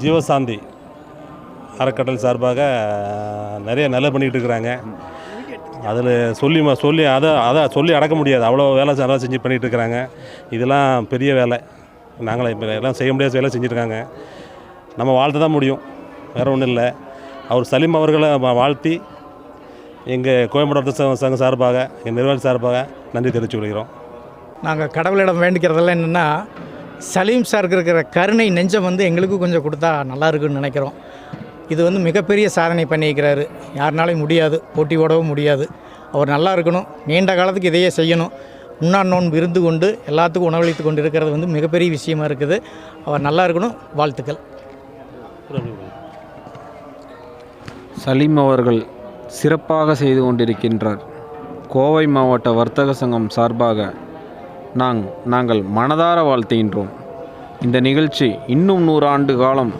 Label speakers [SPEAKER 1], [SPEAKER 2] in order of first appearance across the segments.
[SPEAKER 1] ஜீவசாந்தி அறக்கட்டளை சார்பாக நிறைய நல்ல பண்ணிகிட்டு இருக்கிறாங்க. அதில் சொல்லி சொல்லி அதை அதை சொல்லி அடக்க முடியாது. அவ்வளோ வேலை நல்லா செஞ்சு பண்ணிகிட்டு இருக்கிறாங்க. இதெல்லாம் பெரிய வேலை. நாங்களே இப்போ எல்லாம் செய்ய முடியாத வேலை செஞ்சுருக்காங்க. நம்ம வாழ்த்து தான் முடியும். வேறு ஒன்றும் இல்லை. அவர் சலீம் அவர்களை வாழ்த்தி எங்கள் கோயம்புத்தூர் சங்க- சார்பாக எங்கள் நிர்வாகி சார்பாக நன்றி தெரிவித்துக் கொள்கிறோம்.
[SPEAKER 2] நாங்கள் கடவுளிடம் வேண்டிக்கிறதெல்லாம் என்னென்னா சலீம் சாருக்கு இருக்கிற கருணை நெஞ்சம் வந்து எங்களுக்கு கொஞ்சம் கொடுத்தா நல்லா இருக்குன்னு நினைக்கிறோம். இது வந்து மிகப்பெரிய சாதனை பண்ணியிருக்கிறாரு. யாருனாலையும் முடியாது. போட்டி ஓடவும் முடியாது. அவர் நல்லா இருக்கணும். நீண்ட காலத்துக்கு இதையே செய்யணும். உண்ணான் நோன்பு இருந்து கொண்டு எல்லாத்துக்கும் உணவளித்து கொண்டு இருக்கிறது வந்து மிகப்பெரிய விஷயமா இருக்குது. அவர் நல்லா இருக்கணும். வாழ்த்துக்கள்.
[SPEAKER 3] சலீம் அவர்கள் சிறப்பாக செய்து கொண்டிருக்கின்றார். கோவை மாவட்ட வர்த்தக சங்கம் சார்பாக நாங் நாங்கள் மனதார வாழ்த்துகின்றோம். இந்த நிகழ்ச்சி இன்னும் நூறு ஆண்டு காலம்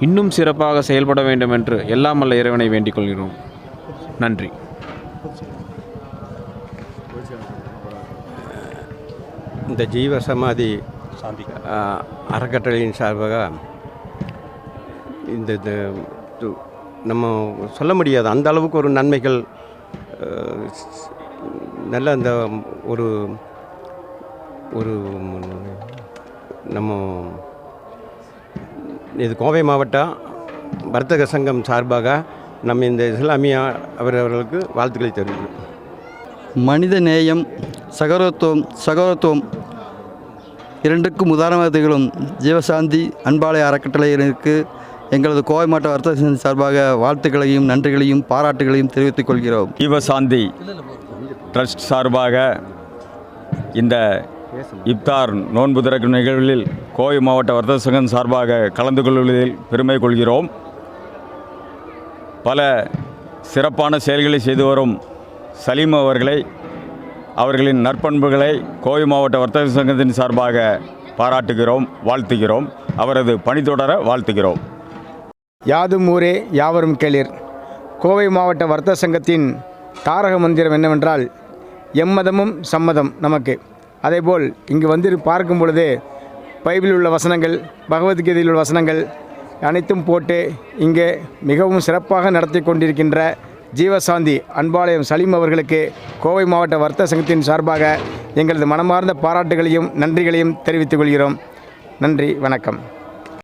[SPEAKER 3] இன்னும் சிறப்பாக செயல்பட வேண்டும் என்று எல்லாம் வல்ல இறைவனை வேண்டிக் கொள்கிறோம். நன்றி.
[SPEAKER 4] இந்த ஜீவ சமாதி அறக்கட்டளையின் சார்பாக இந்த நம்ம சொல்ல முடியாது. அந்த அளவுக்கு ஒரு நன்மைகள் நல்ல அந்த ஒரு ஒரு நம்ம இது கோவை மாவட்ட வர்த்தக சங்கம் சார்பாக நம்ம இந்த இஸ்லாமிய அவர் அவர்களுக்கு வாழ்த்துக்களை தெரிவிக்கிறோம்.
[SPEAKER 5] மனித நேயம் சகோதரத்துவம் சகோதரத்துவம் இரண்டுக்கும் உதாரணமாக திகழும் ஜீவசாந்தி அன்பாலய அறக்கட்டளையினருக்கு எங்களது கோவை மாவட்ட வர்த்தக சங்கம் சார்பாக வாழ்த்துக்களையும் நன்றிகளையும் பாராட்டுகளையும் தெரிவித்துக் கொள்கிறோம்.
[SPEAKER 6] ஜீவசாந்தி ட்ரஸ்ட் சார்பாக இந்த இப்தார் நோன்பு திறக்கும் நிகழ்வில் கோவை மாவட்ட வர்த்தக சங்கம் சார்பாக கலந்து கொள்வதில் பெருமை கொள்கிறோம். பல சிறப்பான செயல்களை செய்து வரும் சலீம் அவர்களை அவர்களின் நற்பண்புகளை கோவை மாவட்ட வர்த்தக சங்கத்தின் சார்பாக பாராட்டுகிறோம் வாழ்த்துகிறோம். அவரது பணி தொடர வாழ்த்துகிறோம்.
[SPEAKER 7] யாதும் ஊரே யாவரும் கேளிர். கோவை மாவட்ட வர்த்தக சங்கத்தின் தாரக மந்திரம் என்னவென்றால் எம்மதமும் சம்மதம் நமக்கு. அதேபோல் இங்கு வந்து பார்க்கும் பொழுது பைபிளில் உள்ள வசனங்கள் பகவத்கீதையில் உள்ள வசனங்கள் அனைத்தும் போட்டு இங்கே மிகவும் சிறப்பாக நடத்தி கொண்டிருக்கின்ற ஜீவசாந்தி அன்பாலயம் சலீம் அவர்களுக்கு கோவை மாவட்ட வர்த்தக சங்கத்தின் சார்பாக எங்களது மனமார்ந்த பாராட்டுகளையும் நன்றிகளையும் தெரிவித்துக் கொள்கிறோம். நன்றி வணக்கம்.